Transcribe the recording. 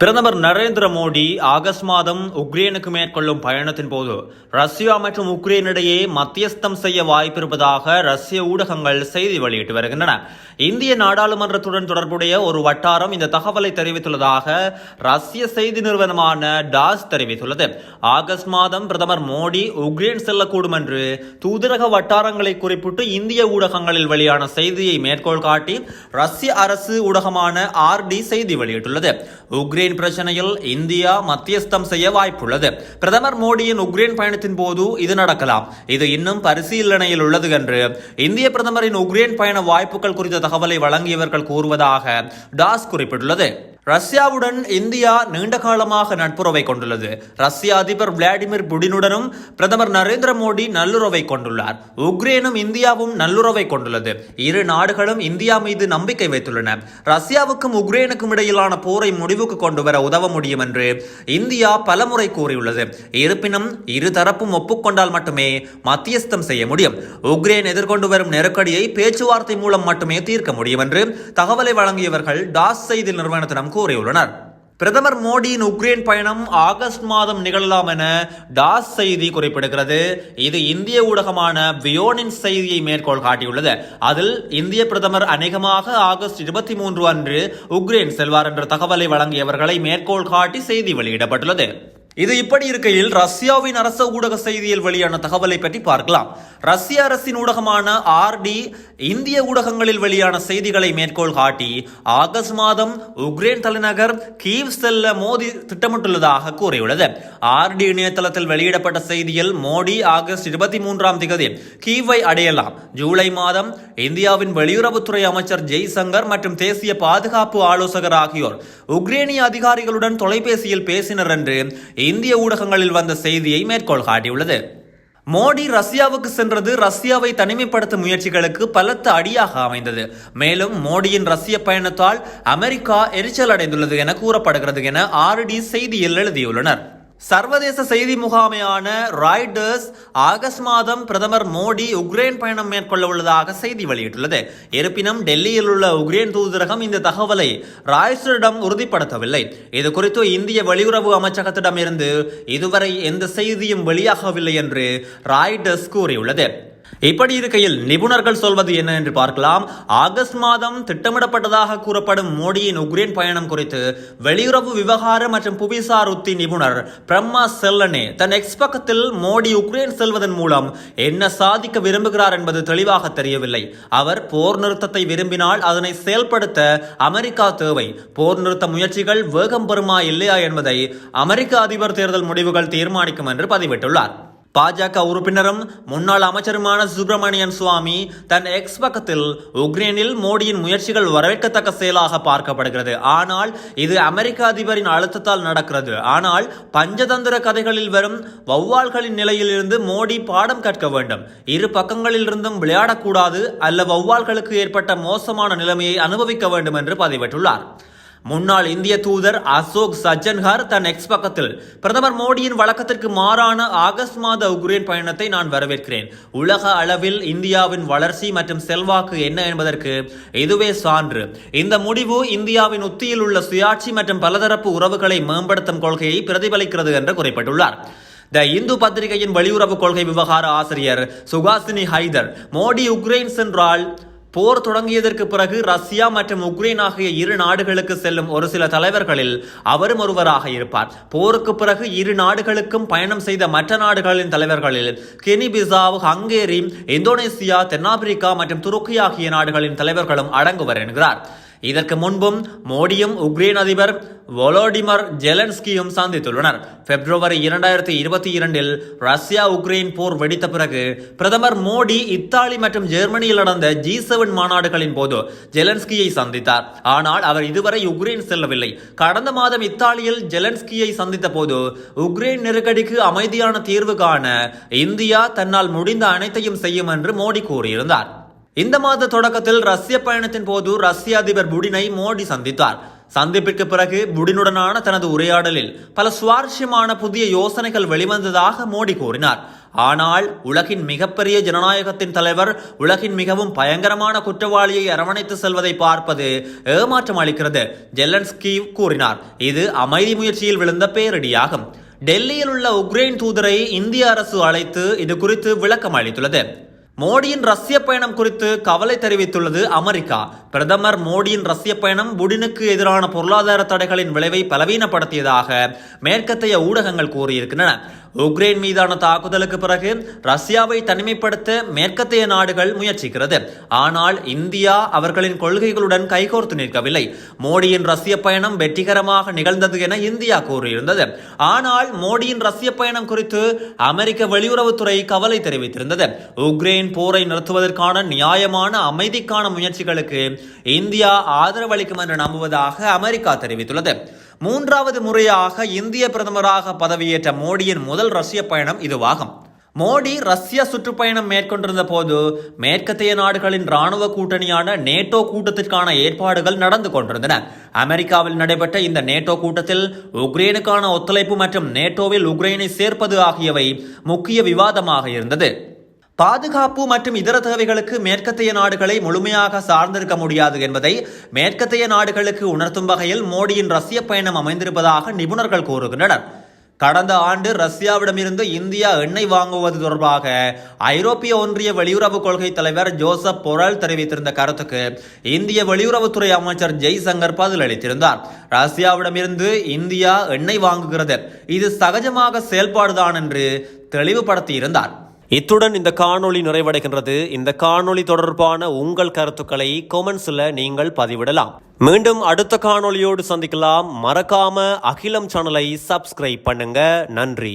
பிரதமர் நரேந்திர மோடி ஆகஸ்ட் மாதம் உக்ரைனுக்கு மேற்கொள்ளும் பயணத்தின் போது ரஷ்யா மற்றும் உக்ரைன் இடையே மத்தியஸ்தம் செய்ய வாய்ப்பிருப்பதாக ரஷ்ய ஊடகங்கள் செய்தி வெளியிட்டு வருகின்றன. இந்திய நாடாளுமன்றத்துடன் தொடர்புடைய ஒரு வட்டாரம் இந்த தகவலை தெரிவித்துள்ளதாக ரஷ்ய செய்தி நிறுவனமான டாஸ் தெரிவித்துள்ளது. ஆகஸ்ட் மாதம் பிரதமர் மோடி உக்ரைன் செல்லக்கூடும் என்று தூதரக வட்டாரங்களை குறிப்பிட்டு இந்திய ஊடகங்களில் வெளியான செய்தியை மேற்கோள் காட்டி ரஷ்ய அரசு ஊடகமான ஆர்டி செய்தி வெளியிட்டுள்ளது. உக்ரைன் பிரச்சனையில் இந்தியா மத்தியஸ்தம் செய்ய வாய்ப்புள்ளது. பிரதமர் மோடியின் உக்ரைன் பயணத்தின் போது இது நடக்கலாம். இது இன்னும் பரிசீலனையில் உள்ளது என்று இந்திய பிரதமரின் உக்ரைன் பயண வாய்ப்புகள் குறித்த தகவலை வழங்கியவர்கள் கூறுவதாக டாஸ் குறிப்பிட்டுள்ளது. ரஷ்யாவுடன் இந்தியா நீண்ட காலமாக நட்புறவை கொண்டுள்ளது. ரஷ்ய அதிபர் விளாடிமிர் புடினுடனும் பிரதமர் நரேந்திர மோடி நல்லுறவை கொண்டுள்ளார். உக்ரைனும் இந்தியாவும் நல்லுறவை கொண்டுள்ளது. இரு நாடுகளும் இந்தியா மீது நம்பிக்கை வைத்துள்ளன. ரஷ்யாவுக்கும் உக்ரைனுக்கும் இடையிலான போரை முடிவுக்கு கொண்டு வர உதவ முடியும் என்று இந்தியா பலமுறை கூறியுள்ளது. இருப்பினும் இரு தரப்பும் ஒப்புக்கொண்டால் மட்டுமே மத்தியஸ்தம் செய்ய முடியும். உக்ரைன் எதிர்கொண்டு வரும் நெருக்கடியை பேச்சுவார்த்தை மூலம் மட்டுமே தீர்க்க முடியும் என்று தகவலை வழங்கியவர்கள் டாஸ் செய்தி நிறுவனத்திடம் கூறியுள்ளனர். பிரதமர் மோடியின் உக்ரைன் பயணம் ஆகஸ்ட் மாதம் நிகழலாம் என டாஸ் செய்தி குறிப்பிடுகிறது. இது இந்திய ஊடகமான வியோனின் செய்தியை மேற்கோள் காட்டியுள்ளது. அதில் இந்திய பிரதமர் அநேகமாக ஆகஸ்ட் இருபத்தி மூன்று அன்று உக்ரைன் செல்வார் என்ற தகவலை வழங்கியவர்களை மேற்கோள் காட்டி செய்தி வெளியிடப்பட்டுள்ளது. இது இப்படி இருக்கையில் ரஷ்யாவின் அரச ஊடக செய்தியில் வெளியான தகவலை பற்றி பார்க்கலாம். ரஷ்ய அரசின் ஊடகமான ஆர்டி இந்திய ஊடகங்களில் வெளியான செய்திகளை மேற்கோள் காட்டி ஆகஸ்ட் மாதம் உக்ரைன் தலைநகர் கீவ் செல்ல மோடி திட்டமிட்டுள்ளதாக கூறியுள்ளது. ஆர்டி இணையதளத்தில் வெளியிடப்பட்ட செய்தியில் மோடி ஆகஸ்ட் இருபத்தி மூன்றாம் திகதி கீவை அடையலாம். ஜூலை மாதம் இந்தியாவின் வெளியுறவுத்துறை அமைச்சர் ஜெய்சங்கர் மற்றும் தேசிய பாதுகாப்பு ஆலோசகர் ஆகியோர் உக்ரேனிய அதிகாரிகளுடன் தொலைபேசியில் பேசினர் என்று இந்திய ஊடகங்களில் வந்த செய்தியை மேற்கோள் காட்டியுள்ளது. மோடி ரஷ்யாவுக்கு சென்றது ரஷ்யாவை தனிமைப்படுத்தும் முயற்சிகளுக்கு பலத்த அடியாக அமைந்தது. மேலும் மோடியின் ரஷ்ய பயணத்தால் அமெரிக்கா எரிச்சல் அடைந்துள்ளது என கூறப்படுகிறது என ஆர்டி செய்தியில் எழுதியுள்ளனர். சர்வதேச செய்தி முகாமையான ராய்டர்ஸ் ஆகஸ்ட் மாதம் பிரதமர் மோடி உக்ரைன் பயணம் மேற்கொள்ள உள்ளதாக செய்தி வெளியிட்டுள்ளது. இருப்பினும் டெல்லியில் உள்ள உக்ரைன் தூதரகம் இந்த தகவலை ராய்டர்ஸிடம் உறுதிப்படுத்தவில்லை. இது குறித்து இந்திய வெளியுறவு அமைச்சகத்திடம் இருந்து இதுவரை எந்த செய்தியும் வெளியாகவில்லை என்று ராய்டர்ஸ் கூறியுள்ளது. இப்படி இருக்கையில் நிபுணர்கள் சொல்வது என்ன என்று பார்க்கலாம். ஆகஸ்ட் மாதம் திட்டமிடப்பட்டதாக கூறப்படும் மோடியின் உக்ரைன் பயணம் குறித்து வெளியுறவு விவகார மற்றும் புவிசார் உத்தி நிபுணர் பிரம்மா செல்லனே தன் எக்ஸ் பக்கத்தில் மோடி உக்ரைன் செல்வதன் மூலம் என்ன சாதிக்க விரும்புகிறார் என்பது தெளிவாக தெரியவில்லை. அவர் போர் நிறுத்தத்தை விரும்பினால் அதனை செயல்படுத்த அமெரிக்கா தேவை. போர் நிறுத்த முயற்சிகள் வேகம் பெறுமா இல்லையா என்பதை அமெரிக்க அதிபர் தேர்தல் முடிவுகள் தீர்மானிக்கும் என்று பதிவிட்டுள்ளார். பாஜக உறுப்பினரும் முன்னாள் அமைச்சருமான சுப்பிரமணியன் சுவாமி தன் எக்ஸ் பக்கத்தில் உக்ரைனில் மோடியின் முயற்சிகள் வரவேற்கத்தக்க செயலாக பார்க்கப்படுகிறது. ஆனால் இது அமெரிக்க அதிபரின் அழுத்தத்தால் நடக்கிறது. ஆனால் பஞ்சதந்திர கதைகளில் வரும் வௌவால்களின் நிலையிலிருந்து மோடி பாடம் கற்க வேண்டும். இரு பக்கங்களிலிருந்தும் விளையாடக்கூடாது அல்ல வௌவால்களுக்கு ஏற்பட்ட மோசமான நிலைமையை அனுபவிக்க வேண்டும் என்று பதிவிட்டுள்ளார். முன்னாள் இந்திய தூதர் அசோக் சஜ்ஜன்ஹார் தன் எக்ஸ் பக்கத்தில் பிரதமர் மோடியின் வழக்கத்திற்கு மாறான ஆகஸ்ட் மாத உக்ரைன் பயணத்தை நான் வரவேற்கிறேன். உலக அளவில் இந்தியாவின் வளர்ச்சி மற்றும் செல்வாக்கு என்ன என்பதற்கு இதுவே சான்று. இந்த முடிவு இந்தியாவின் உத்தியில் உள்ள சுயாட்சி மற்றும் பலதரப்பு உறவுகளை மேம்படுத்தும் கொள்கையை பிரதிபலிக்கிறது என்று குறிப்பிட்டுள்ளார். த இந்து பத்திரிகையின் வெளியுறவு கொள்கை விவகார ஆசிரியர் சுகாசினி ஹைதர் மோடி உக்ரைன் சென்றால் போர் தொடங்கியதற்கு பிறகு ரஷ்யா மற்றும் உக்ரைன் ஆகிய இரு நாடுகளுக்கு செல்லும் ஒரு சில தலைவர்களில் அவரும் ஒருவராக இருப்பார். போருக்கு பிறகு இரு நாடுகளுக்கும் பயணம் செய்த மற்ற நாடுகளின் தலைவர்களில் கெனி பிசாவ் ஹங்கேரி இந்தோனேசியா தென்னாப்பிரிக்கா மற்றும் துருக்கி ஆகிய நாடுகளின் தலைவர்களும் அடங்குவர் என்கிறார். இதற்கு முன்பும் மோடியும் உக்ரைன் அதிபர் வொலோடிமர் ஜெலன்ஸ்கியும் சந்தித்துள்ளனர். பிப்ரவரி இரண்டாயிரத்தி இருபத்தி இரண்டில் ரஷ்யா உக்ரைன் போர் வெடித்த பிறகு பிரதமர் மோடி இத்தாலி மற்றும் ஜெர்மனியில் நடந்த ஜி செவன் மாநாடுகளின் போது ஜெலன்ஸ்கியை சந்தித்தார். ஆனால் அவர் இதுவரை உக்ரைன் செல்லவில்லை. கடந்த மாதம் இத்தாலியில் ஜெலன்ஸ்கியை சந்தித்த போது உக்ரைன் நெருக்கடிக்கு அமைதியான தீர்வு காண இந்தியா தன்னால் முடிந்த அனைத்தையும் செய்யும் என்று மோடி கூறியிருந்தார். இந்த மாத தொடக்கத்தில் ரஷ்ய பயணத்தின் போது ரஷ்ய அதிபர் புடினை மோடி சந்தித்தார். சந்திப்பிற்கு பிறகு புடினுடனான தனது உரையாடலில் பல சுவாரஸ்யமான புதிய யோசனைகள் வெளிவந்ததாக மோடி கூறினார். ஆனால் உலகின் மிகப்பெரிய ஜனநாயகத்தின் தலைவர் உலகின் மிகவும் பயங்கரமான குற்றவாளியை அரவணைத்து செல்வதை பார்ப்பது ஏமாற்றம் அளிக்கிறது ஜெலன்ஸ்கி கூறினார். இது அமைதி முயற்சியில் விழுந்த பேரிடியாகும். டெல்லியில் உள்ள உக்ரைன் தூதரை இந்திய அரசு அழைத்து இது குறித்து விளக்கம் அளித்துள்ளது. மோடியின் ரஷ்ய பயணம் குறித்து கவலை தெரிவித்துள்ளது அமெரிக்கா. பிரதமர் மோடியின் ரஷ்ய பயணம் புடினுக்கு எதிரான பொருளாதார தடைகளின் விளைவை பலவீனப்படுத்தியதாக மேற்கத்தைய ஊடகங்கள் கூறியிருக்கின்றன. உக்ரைன் மீதான தாக்குதலுக்கு பிறகு ரஷ்யாவை தனிமைப்படுத்த மேற்கத்தைய நாடுகள் முயற்சிக்கிறது. ஆனால் இந்தியா அவர்களின் கொள்கைகளுடன் கைகோர்த்து நிற்கவில்லை. மோடியின் ரஷ்ய பயணம் வெற்றிகரமாக நிகழ்ந்தது என இந்தியா கூறியிருந்தது. ஆனால் மோடியின் ரஷ்ய பயணம் குறித்து அமெரிக்க வெளியுறவுத்துறை கவலை தெரிவித்திருந்தது. உக்ரைன் போரை நிறுத்துவதற்கான நியாயமான அமைதிக்கான முயற்சிகளுக்கு இந்தியா ஆதரவளிக்கும் என்று நம்புவதாக அமெரிக்கா தெரிவித்துள்ளது. மூன்றாவது முறையாக இந்திய பிரதமராக பதவியேற்ற மோடியின் முதல் ரஷ்ய பயணம் இதுவாகும். மோடி ரஷ்ய சுற்றுப்பயணம் மேற்கொண்டிருந்த போது மேற்கத்திய நாடுகளின் ராணுவ கூட்டணியான நேட்டோ கூட்டத்திற்கான ஏற்பாடுகள் நடந்து கொண்டிருந்தன. அமெரிக்காவில் நடைபெற்ற இந்த நேட்டோ கூட்டத்தில் உக்ரைனுக்கான ஒத்துழைப்பு மற்றும் நேட்டோவில் உக்ரைனை சேர்ப்பது ஆகியவை முக்கிய விவாதமாக இருந்தது. பாதுகாப்பு மற்றும் இதர தேவைகளுக்கு மேற்கத்தைய நாடுகளை முழுமையாக சார்ந்திருக்க முடியாது என்பதை மேற்கத்தைய நாடுகளுக்கு உணர்த்தும் வகையில் மோடியின் ரஷ்ய பயணம் அமைந்திருப்பதாக நிபுணர்கள் கூறுகின்றனர். கடந்த ஆண்டு ரஷ்யாவிடமிருந்து இந்தியா எண்ணெய் வாங்குவது தொடர்பாக ஐரோப்பிய ஒன்றிய வெளியுறவு கொள்கை தலைவர் ஜோசப் பொரல் தெரிவித்திருந்த கருத்துக்கு இந்திய வெளியுறவுத்துறை அமைச்சர் ஜெய்சங்கர் பதிலளித்திருந்தார். ரஷ்யாவிடமிருந்து இந்தியா எண்ணெய் வாங்குகிறது. இது சகஜமாக செயல்பாடுதான் என்று தெளிவுபடுத்தியிருந்தார். இத்துடன் இந்த காணொளி நிறைவடைகின்றது. இந்த காணொளி தொடர்பான உங்கள் கருத்துக்களை கொமெண்ட்ஸில் நீங்கள் பதிவிடலாம். மீண்டும் அடுத்த காணொளியோடு சந்திக்கலாம். மறக்காம அகிலம் சேனலை சப்ஸ்கிரைப் பண்ணுங்க. நன்றி.